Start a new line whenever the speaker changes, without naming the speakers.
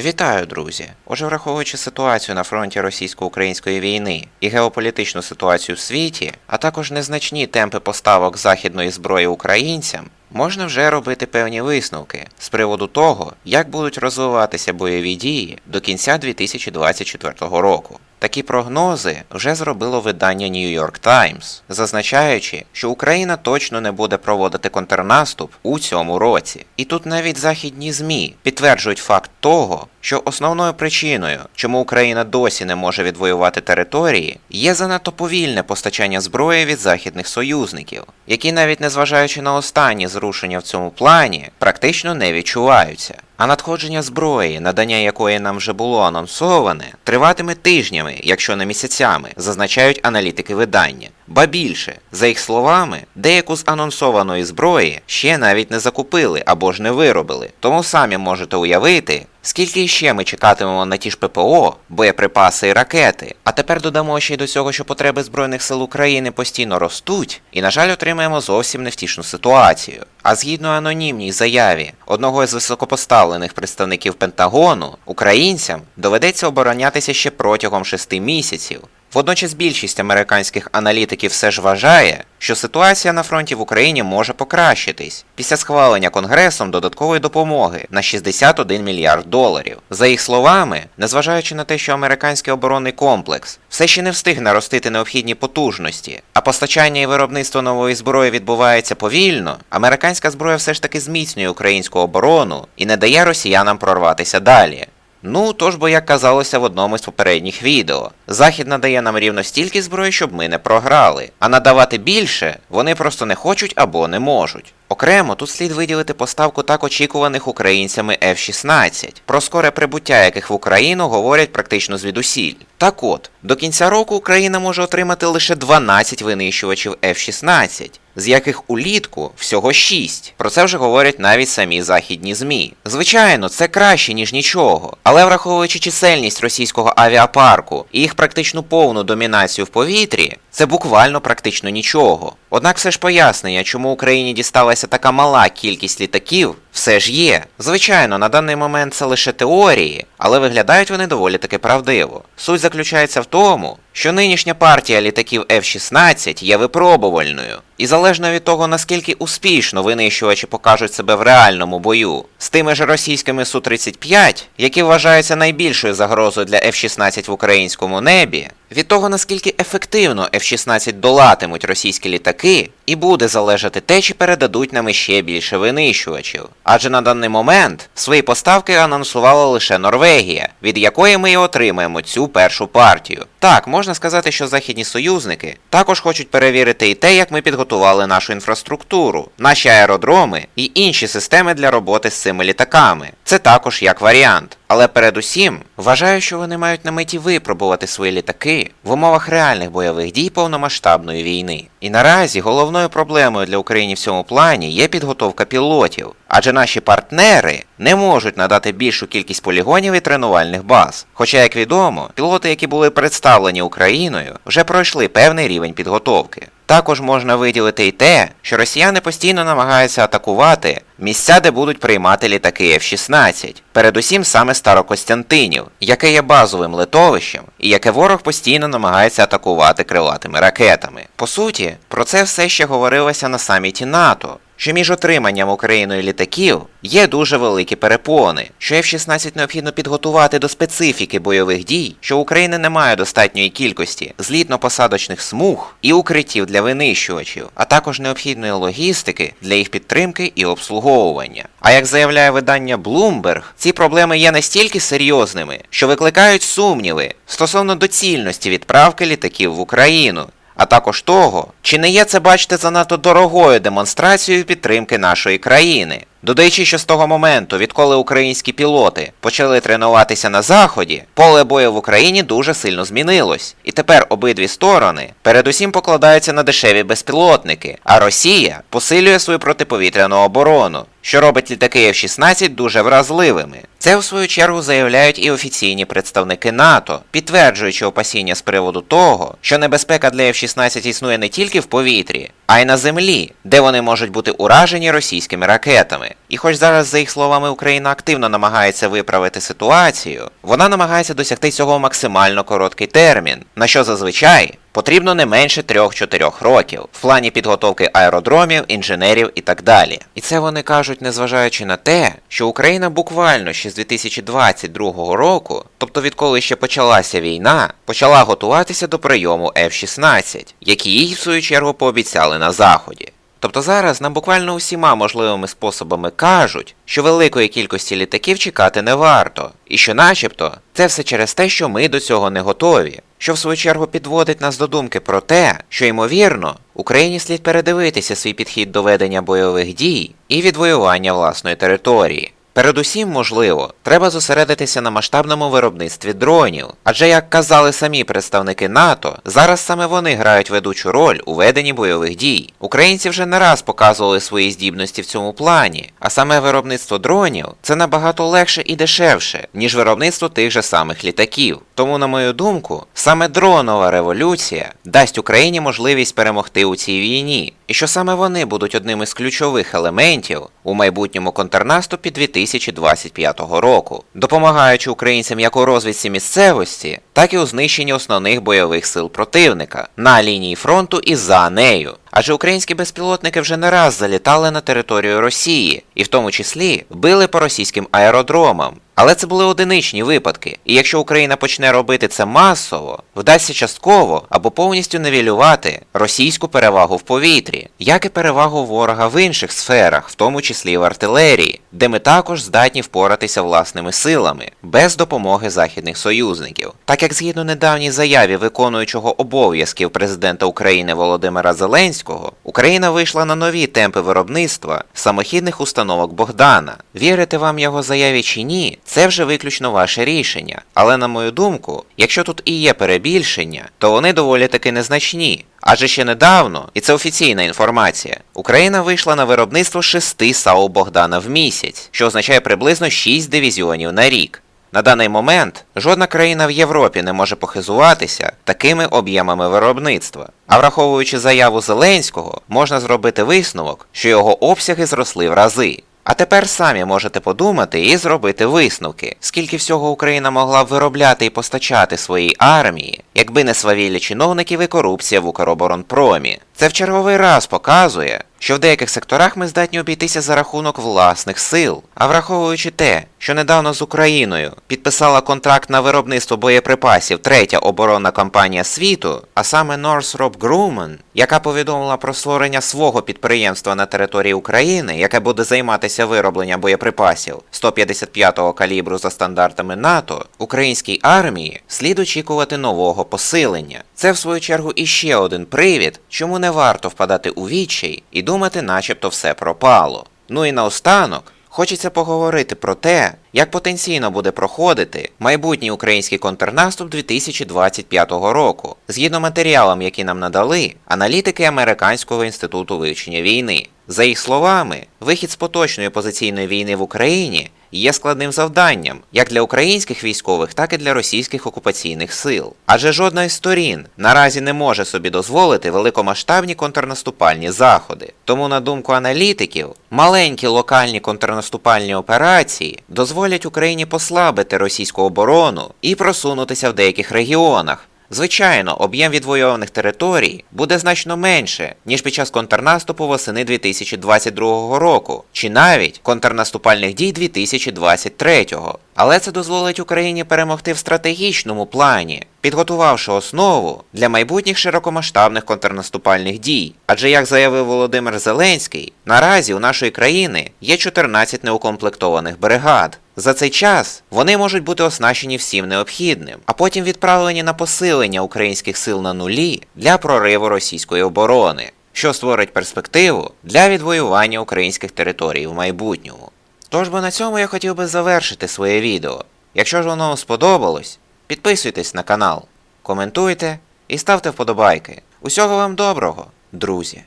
Вітаю, друзі! Отже, враховуючи ситуацію на фронті російсько-української війни і геополітичну ситуацію в світі, а також незначні темпи поставок західної зброї українцям, можна вже робити певні висновки з приводу того, як будуть розвиватися бойові дії до кінця 2024 року. Такі прогнози вже зробило видання New York Times, зазначаючи, що Україна точно не буде проводити контрнаступ у цьому році. І тут навіть західні ЗМІ підтверджують факт того, що основною причиною, чому Україна досі не може відвоювати території, є занадто повільне постачання зброї від західних союзників, які навіть незважаючи на останні зрушення в цьому плані, практично не відчуваються. А надходження зброї, надання якої нам вже було анонсоване, триватиме тижнями, якщо не місяцями, зазначають аналітики видання. Ба більше, за їх словами, деяку з анонсованої зброї ще навіть не закупили або ж не виробили. Тому самі можете уявити, скільки ще ми чекатимемо на ті ж ППО, боєприпаси і ракети. А тепер додамо ще й до цього, що потреби Збройних сил України постійно ростуть, і, на жаль, отримаємо зовсім невтішну ситуацію. А згідно анонімній заяві одного із високопоставлених представників Пентагону, українцям доведеться оборонятися ще протягом шести місяців. Водночас більшість американських аналітиків все ж вважає, що ситуація на фронті в Україні може покращитись після схвалення Конгресом додаткової допомоги на 61 мільярд доларів. За їх словами, незважаючи на те, що американський оборонний комплекс все ще не встиг наростити необхідні потужності, а постачання і виробництво нової зброї відбувається повільно, американська зброя все ж таки зміцнює українську оборону і не дає росіянам прорватися далі. Ну, тож бо як казалося в одному з попередніх відео, Захід надає нам рівно стільки зброї, щоб ми не програли, а надавати більше вони просто не хочуть або не можуть. Окремо тут слід виділити поставку так очікуваних українцями F-16, про скоре прибуття яких в Україну говорять практично звідусіль. Так от, до кінця року Україна може отримати лише 12 винищувачів F-16, з яких улітку всього 6. Про це вже говорять навіть самі західні ЗМІ. Звичайно, це краще, ніж нічого, але враховуючи чисельність російського авіапарку і їх практичну повну домінацію в повітрі, це буквально практично нічого. Однак все ж пояснення, чому Україні дісталася така мала кількість літаків, все ж є. Звичайно, на даний момент це лише теорії, але виглядають вони доволі таки правдиво. Суть заключається в тому, що нинішня партія літаків F-16 є випробувальною, і залежно від того, наскільки успішно винищувачі покажуть себе в реальному бою з тими ж російськими Су-35, які вважаються найбільшою загрозою для F-16 в українському небі, від того наскільки ефективно F-16 долатимуть російські літаки, і буде залежати те, чи передадуть нам іще більше винищувачів. Адже на даний момент свої поставки анонсувала лише Норвегія, від якої ми і отримаємо цю першу партію. Так, можна сказати, що західні союзники також хочуть перевірити і те, як ми підготували нашу інфраструктуру, наші аеродроми і інші системи для роботи з цими літаками. Це також як варіант. Але передусім вважаю, що вони мають на меті випробувати свої літаки в умовах реальних бойових дій повномасштабної війни. І наразі головною проблемою для України в цьому плані є підготовка пілотів, адже наші партнери не можуть надати більшу кількість полігонів і тренувальних баз. Хоча, як відомо, пілоти, які були представлені Україною, вже пройшли певний рівень підготовки. Також можна виділити й те, що росіяни постійно намагаються атакувати місця, де будуть приймати літаки F-16, передусім саме Старокостянтинів, яке є базовим литовищем і яке ворог постійно намагається атакувати крилатими ракетами. По суті, про це все ще говорилося на саміті НАТО. Що між отриманням Україною літаків є дуже великі перепони, що F-16 необхідно підготувати до специфіки бойових дій, що України немає достатньої кількості злітно-посадочних смуг і укриттів для винищувачів, а також необхідної логістики для їх підтримки і обслуговування. А як заявляє видання Bloomberg, ці проблеми є настільки серйозними, що викликають сумніви стосовно доцільності відправки літаків в Україну а також того, чи не є це, бачите, занадто дорогою демонстрацією підтримки нашої країни. Додаючи, що з того моменту, відколи українські пілоти почали тренуватися на заході, поле бою в Україні дуже сильно змінилось, і тепер обидві сторони передусім покладаються на дешеві безпілотники, а Росія посилює свою протиповітряну оборону, що робить літаки F-16 дуже вразливими. Це в свою чергу заявляють і офіційні представники НАТО, підтверджуючи опасіння з приводу того, що небезпека для F-16 існує не тільки в повітрі, а й на землі, де вони можуть бути уражені російськими ракетами. І хоч зараз, за їх словами, Україна активно намагається виправити ситуацію, вона намагається досягти цього максимально короткий термін, на що зазвичай потрібно не менше 3-4 років в плані підготовки аеродромів, інженерів і так далі. І це вони кажуть, незважаючи на те, що Україна буквально ще з 2022 року, тобто відколи ще почалася війна, почала готуватися до прийому F-16, які їй в свою чергу пообіцяли на заході. Тобто зараз нам буквально усіма можливими способами кажуть, що великої кількості літаків чекати не варто, і що начебто це все через те, що ми до цього не готові, що в свою чергу підводить нас до думки про те, що ймовірно Україні слід передивитися свій підхід до ведення бойових дій і відвоювання власної території. Передусім, можливо, треба зосередитися на масштабному виробництві дронів, адже, як казали самі представники НАТО, зараз саме вони грають ведучу роль у веденні бойових дій. Українці вже не раз показували свої здібності в цьому плані, а саме виробництво дронів це набагато легше і дешевше, ніж виробництво тих же самих літаків. Тому, на мою думку, саме дронова революція дасть Україні можливість перемогти у цій війні, і що саме вони будуть одним із ключових елементів у майбутньому контрнаступі 2025 року, допомагаючи українцям як у розвідці місцевості, так і у знищенні основних бойових сил противника на лінії фронту і за нею. Адже українські безпілотники вже не раз залітали на територію Росії, і в тому числі били по російським аеродромам. Але це були одиничні випадки, і якщо Україна почне робити це масово, вдасться частково або повністю невілювати російську перевагу в повітрі, як і перевагу ворога в інших сферах, в тому числі в артилерії, де ми також здатні впоратися власними силами, без допомоги західних союзників. Так як згідно недавній заяві виконуючого обов'язків президента України Володимира Зеленського, Україна вийшла на нові темпи виробництва самохідних установок Богдана. Вірите вам його заяві чи ні? Це вже виключно ваше рішення. Але на мою думку, якщо тут і є перебільшення, то вони доволі таки незначні. Адже ще недавно, і це офіційна інформація, Україна вийшла на виробництво шести САУ Богдана в місяць, що означає приблизно 6 дивізіонів на рік. На даний момент жодна країна в Європі не може похизуватися такими об'ємами виробництва. А враховуючи заяву Зеленського, можна зробити висновок, що його обсяги зросли в рази. А тепер самі можете подумати і зробити висновки, скільки всього Україна могла б виробляти і постачати своїй армії, якби не свавілля чиновників і корупція в Укроборонпромі. Це в черговий раз показує, що в деяких секторах ми здатні обійтися за рахунок власних сил. А враховуючи те, що недавно з Україною підписала контракт на виробництво боєприпасів третя оборонна компанія світу, а саме Northrop Grumman, яка повідомила про створення свого підприємства на території України, яке буде займатися виробленням боєприпасів 155-го калібру за стандартами НАТО, українській армії слід очікувати нового посилення. Це в свою чергу іще один привід, чому не варто впадати у відчай і думати, начебто все пропало. Ну і наостанок. Хочеться поговорити про те, як потенційно буде проходити майбутній український контрнаступ 2025 року, згідно матеріалам, які нам надали аналітики Американського інституту вивчення війни. За їх словами, вихід з поточної позиційної війни в Україні є складним завданням як для українських військових, так і для російських окупаційних сил. Адже жодна із сторін наразі не може собі дозволити великомасштабні контрнаступальні заходи. Тому, на думку аналітиків, маленькі локальні контрнаступальні операції дозволять Україні послабити російську оборону і просунутися в деяких регіонах. Звичайно, об'єм відвойованих територій буде значно менше, ніж під час контрнаступу восени 2022 року, чи навіть контрнаступальних дій 2023. Але це дозволить Україні перемогти в стратегічному плані, підготувавши основу для майбутніх широкомасштабних контрнаступальних дій. Адже, як заявив Володимир Зеленський, наразі у нашої країни є 14 неукомплектованих бригад. За цей час вони можуть бути оснащені всім необхідним, а потім відправлені на посилення українських сил на нулі для прориву російської оборони, що створить перспективу для відвоювання українських територій в майбутньому. Тож би на цьому я хотів би завершити своє відео. Якщо ж воно вам сподобалось, підписуйтесь на канал, коментуйте і ставте вподобайки. Усього вам доброго, друзі!